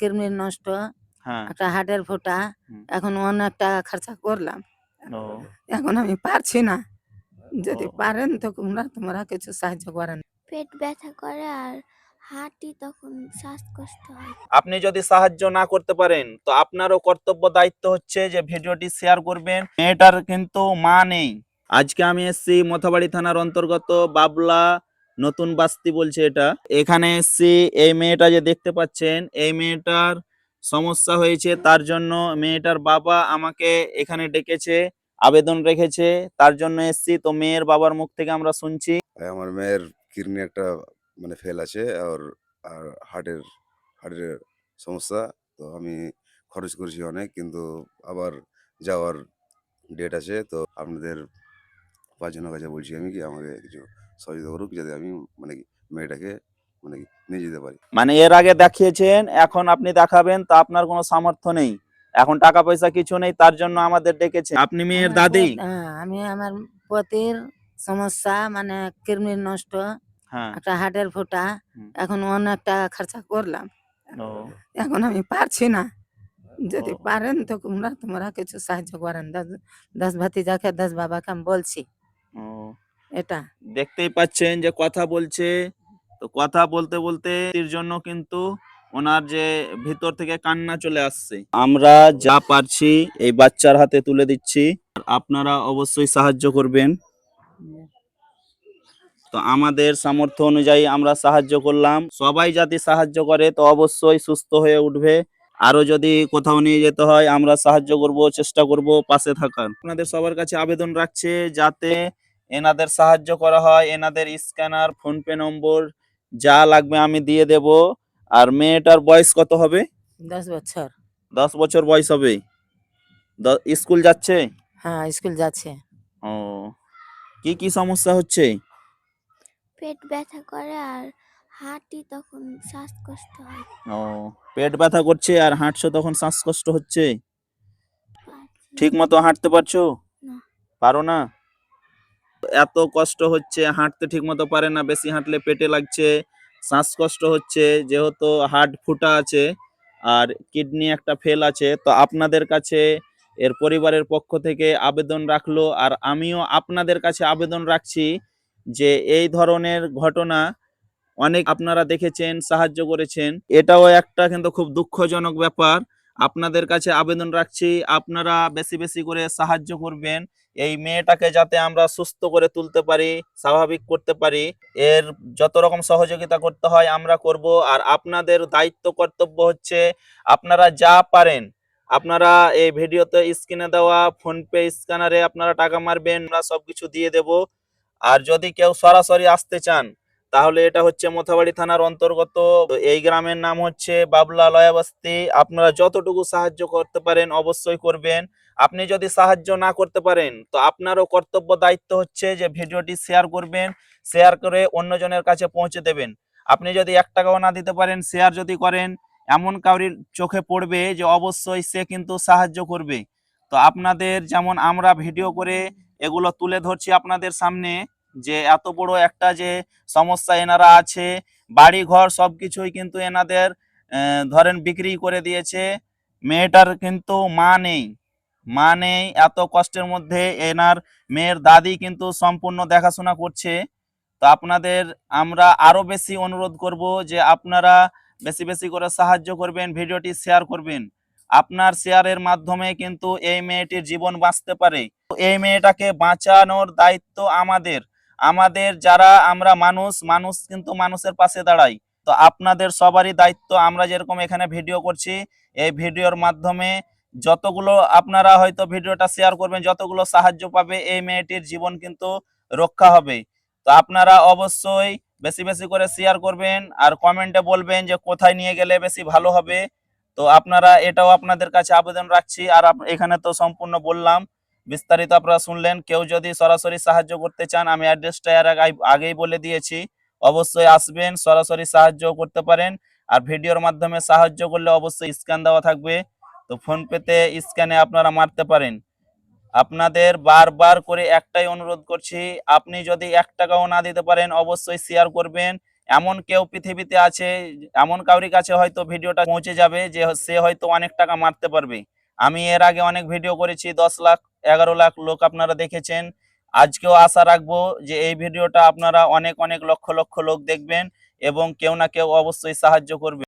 কিডনির নষ্ট হ্যাঁ। একটা হার্টের ফোঁটা। এখন অনেক টাকা খরচা করলাম। এখন আমি পারছি না। যদি পারেন তো তোমরা তোমরা কিছু সাহায্য করেন। পেট ব্যথা করে আর হাঁটি তখন শ্বাসকষ্ট হয়। আপনি যদি সাহায্য না করতে পারেন তো আপনারও কর্তব্য দায়িত্ব হচ্ছে যে ভিডিওটি শেয়ার করবেন। মেয়েটার কিন্তু মা নেই। আজকে আমি এসেছি মথাবাড়ি থানার অন্তর্গত বাবলা নতুন বাস্তি বলছে এটা। এখানে এসেছি, এই মেয়েটা যে দেখতে পাচ্ছেন, এই মেয়েটার সমস্যা হয়েছে, তার জন্য মেয়েটার বাবা আমাকে এখানে ডেকেছে, আবেদন রেখেছে, তার জন্য এসেছি। তো মেয়ের বাবার মুখ থেকে আমরা শুনছি। আমার মেয়ের কিডনি একটা মানে ফেল আছে, আর আর হার্টের হার্টের সমস্যা। তো আমি খরচ করেছি অনেক, কিন্তু আবার যাওয়ার ডেট আছে, তো আপনাদের পাঁচজনের কাছে বলছি আমি কি, আমাকে কিছু সহযোগিতা করুক যাতে আমি মানে কি মেয়েটাকে মানে কি নিয়ে যেতে পারি। মানে এর আগে দেখিয়েছেন এখন আপনি দেখাবেন তো আপনার কোনো সামর্থ্য নেই। এখন টাকা পয়সা কিছু নেই তার জন্য আমাদের ডেকেছে আপনি মেয়ের দাদি? হ্যাঁ, আমি আমার পতির সমস্যা মানে কিডনির নষ্ট হ্যাঁ। একটা হার্টের ফোঁটা। এখন অনেক টাকা খরচা করলাম। এখন আমি পারছি না। যদি পারেন তো তোমরা তোমরা কিছু সাহায্য করেন। দশ দশ ভাতিজাকে দশ বাবাকে আমি বলছি। এটা। দেখতেই পাচ্ছেন যে কথা বলছে। তো কথা বলতে বলতে এর জন্য কিন্তু ওনার যে ভিতর থেকে কান্না চলে আসছে। আমরা যা পারছি এই বাচ্চার হাতে তুলে দিচ্ছি। আপনারা অবশ্যই সাহায্য করবেন। তো আমাদের সামর্থ্য অনুযায়ী আমরা সাহায্য করলাম। সবাই যাতে সাহায্য করে তো অবশ্যই সুস্থ হয়ে উঠবে। আরও যদি কোথাও নিয়ে যেতে হয়, আমরা সাহায্য করব, চেষ্টা করব পাশে থাকার। আপনাদের সবার কাছে আবেদন রাখছে যাতে এনাদের সাহায্য করা হয় এনাদের স্ক্যানার ফোনপে নম্বর যা লাগবে আমি দিয়ে দেব। আর মেয়েটার বয়স কত হবে? দশ বছর। দশ বছর বয়স হবে। দ- স্কুল যাচ্ছে? হ্যাঁ স্কুল যাচ্ছে। ও কি কি সমস্যা হচ্ছে? পেট ব্যথা করে আর হাঁটি তখন শ্বাসকষ্ট হয়। ও পেট ব্যথা করছে আর হাঁটছো তখন শ্বাসকষ্ট হচ্ছে? ঠিক মতো হাঁটতে পারছ? না। পারো না? এত কষ্ট হচ্ছে, হাঁটতে ঠিক মতো পারে না, বেশি হাঁটলে পেটে লাগছে, শ্বাসকষ্ট হচ্ছে, যেহেতু হার্ট ফুটা আছে আর কিডনি একটা ফেল আছে, তো আপনাদের কাছে এর পরিবারের পক্ষ থেকে আবেদন রাখল আর আমিও আপনাদের কাছে আবেদন রাখছি যে এই ধরনের ঘটনা অনেক আপনারা দেখেছেন, সাহায্য করেছেন। এটাও একটা কিন্তু খুব দুঃখজনক ব্যাপার। আপনাদের কাছে আবেদন রাখছি, আপনারা বেশি বেশি করে সাহায্য করবেন। এই মেয়েটাকে যাতে আমরা সুস্থ করে তুলতে পারি, স্বাভাবিক করতে পারি, এর যত রকম সহযোগিতা করতে হয় আমরা করব। আর আপনাদের দায়িত্ব, কর্তব্য হচ্ছে আপনারা যা পারেন। আপনারা এই ভিডিওতে স্ক্রিনে দেওয়া ফোনপে স্ক্যানারে আপনারা টাকা মারবেন, আমরা সবকিছু দিয়ে দেব। আর যদি কেউ সরাসরি আসতে চান তাহলে এটা হচ্ছে মোথাবাড়ি থানার অন্তর্গত। এই গ্রামের নাম হচ্ছে বাবলা লয়াবস্তি। আপনারা যতটুকু সাহায্য করতে পারেন অবশ্যই করবেন। আপনি যদি সাহায্য না করতে পারেন, তো আপনারও কর্তব্য দায়িত্ব হচ্ছে যে ভিডিওটি শেয়ার করবেন, শেয়ার করে অন্যজনের কাছে পৌঁছে দেবেন। আপনি যদি এক টাকাও না দিতে পারেন, শেয়ার যদি করেন, এমন কাউরির চোখে পড়বে যে অবশ্যই সে কিন্তু সাহায্য করবে। তো আপনাদের যেমন আমরা ভিডিও করে এগুলো তুলে ধরছি আপনাদের সামনে যে এত বড় একটা যে সমস্যা এনারা আছে বাড়ি ঘর সবকিছুই কিন্তু এনাদের ধরেন বিক্রি করে দিয়েছে। মেয়েটার কিন্তু মা নেই। মা নেই, এত কষ্টের মধ্যে এনার মেয়ের দাদি কিন্তু সম্পূর্ণ দেখাশোনা করছে। তো আপনাদের আমরা আরও বেশি অনুরোধ করব যে আপনারা বেশি বেশি করে সাহায্য করবেন, ভিডিওটি শেয়ার করবেন। আপনার শেয়ারের মাধ্যমে কিন্তু এই মেয়েটির জীবন বাঁচতে পারে। এই মেয়েটাকে বাঁচানোর দায়িত্ব আমাদের। আমাদের যারা আমরা মানুষ মানুষ কিন্তু মানুষের পাশে দাঁড়াই। তো আপনাদের সবারই দায়িত্ব, আমরা যেরকম এখানে ভিডিও করছি, এই ভিডিওর মাধ্যমে যতগুলো আপনারা হয়তো ভিডিওটা শেয়ার করবেন, যতগুলো সাহায্য পাবে, এই মেয়েটির জীবন কিন্তু রক্ষা হবে। তো আপনারা অবশ্যই বেশি বেশি করে শেয়ার করবেন আর কমেন্টে বলবেন যে কোথায় নিয়ে গেলে বেশি ভালো হবে। তো আপনারা এটাও আপনাদের কাছে আবেদন রাখছি। আর এখানে তো সম্পূর্ণ বললাম বিস্তারিত আপনারা শুনলেন। কেউ যদি সরাসরি সাহায্য করতে চান, আমি অ্যাড্রেসটা এর আগেই বলে দিয়েছি। অবশ্যই আসবেন, সরাসরি সাহায্য করতে পারেন। আর ভিডিওর মাধ্যমে সাহায্য করলে অবশ্যই স্ক্যান দেওয়া থাকবে। তো ফোন পেতে স্ক্যানে আপনারা মারতে পারেন। আপনাদের বারবার করে একটাই অনুরোধ করছি, আপনি যদি এক টাকাও না দিতে পারেন, অবশ্যই শেয়ার করবেন। এমন কেউ পৃথিবীতে আছে, এমন কাউরি কাছে হয়তো ভিডিওটা পৌঁছে যাবে যে সে হয়তো অনেক টাকা মারতে পারবে। আমি এর আগে অনেক ভিডিও করেছি, দশ লাখ এগারো লাখ লোক আপনারা দেখেছেন। আজকেও আশা রাখব যে এই ভিডিওটা আপনারা অনেক অনেক লক্ষ লক্ষ লোক দেখবেন এবং কেউ না কেউ অবশ্যই সাহায্য করবে।